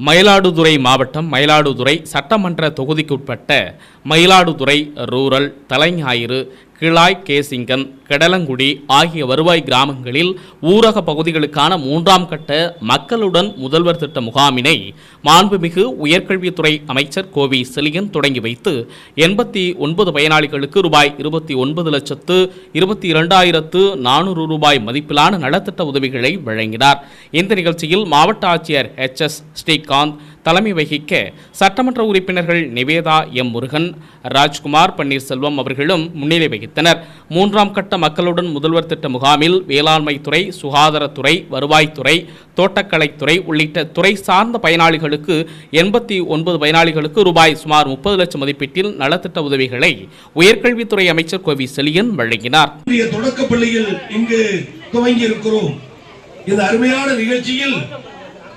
மயிலாடுதுறை மாவட்டம் மயிலாடுதுறை சட்டமன்ற தொகுதிக்குட்பட்ட மயிலாடுதுறை ரூரல் தலைஞாயிறு கிளாய் கேசிங்கன் கடலங்குடி ஆகிய வருவாய் கிராமங்களில் ஊரக பகுதிகளுக்கான மூன்றாம் கட்ட மக்களுடன் முதல்வர் திட்ட முகாமினை மாண்புமிகு உயர்கல்வித்துறை அமைச்சர் கோவி செலியன் தொடங்கி வைத்து எண்பத்தி ஒன்பது பயனாளிகளுக்கு ரூபாய் இருபத்தி ஒன்பது லட்சத்து இருபத்தி இரண்டாயிரத்து நானூறு ரூபாய் மதிப்பிலான நலத்திட்ட உதவிகளை வழங்கினார். இந்த நிகழ்ச்சியில் மாவட்ட ஆட்சியர் எச் எஸ் ஸ்ரீகாந்த் தலைமை வகிக்க சட்டமன்ற உறுப்பினர்கள் நிவேதா எம் முருகன் ராஜ்குமார் பன்னீர்செல்வம் அவர்களும் முன்னிலை வகித்தனர். மூன்றாம் கட்ட மக்களுடன் முதல்வர் திட்ட முகாமில் வேளாண்மைத்துறை சுகாதாரத்துறை வருவாய்த்துறை தோட்டக்கலைத்துறை உள்ளிட்ட துறை சார்ந்த பயனாளிகளுக்கு எண்பத்தி ஒன்பது பயனாளிகளுக்கு ரூபாய் சுமார் முப்பது லட்சம் மதிப்பீட்டில் நலத்திட்ட உதவிகளை உயர்கல்வித்துறை அமைச்சர் கோவி செலியன் வழங்கினார். தொடக்க பள்ளியில் இங்கு துவங்கி இருக்கிறோம் இந்த அருமையான நிகழ்ச்சியில்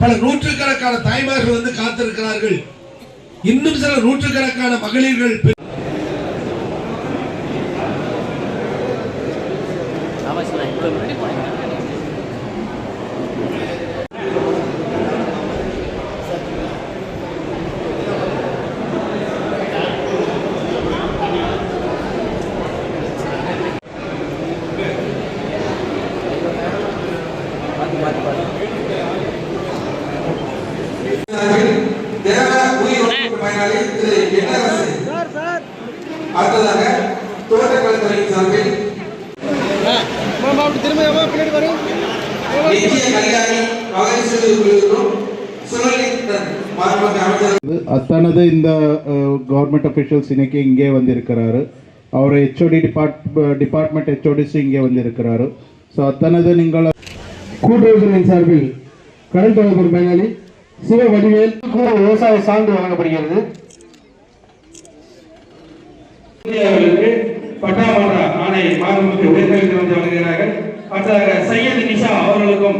பல நூற்றுக்கணக்கான தாய்மார்கள் வந்து காத்திருக்கிறார்கள். இன்னும் சில நூற்றுக்கணக்கான மகளிர்கள் பெ- தேவ உயிர் பயனாளி திரு எண்ணரசு அடுத்ததாக சார்பில் நித்திய கல்யாணி தனது இந்த கவர்மெண்ட் அஃபிஷியல்ஸ் இன்னைக்கு இங்கே வந்திருக்கிறாரு அவர் ஹெச்ஓடி டிபார்ட் டிபார்ட்மெண்ட் ஹெச்ஓடிஸு இங்கே வந்திருக்கிறாரு. ஸோ அத்தனது நீங்கள் கூட்டுறவுத்துறையின் சார்பில் கடன் தொடர்பு பயனாளி சிவ வடிவேல் விவசாய சான்று வழங்கப்படுகிறது. அவர்களுக்கு பட்டா ஆணை மாறுமுக்கு உயர்கல்வி வந்து வழங்குகிறார்கள். மற்ற சையத் நிஷா அவர்களுக்கும்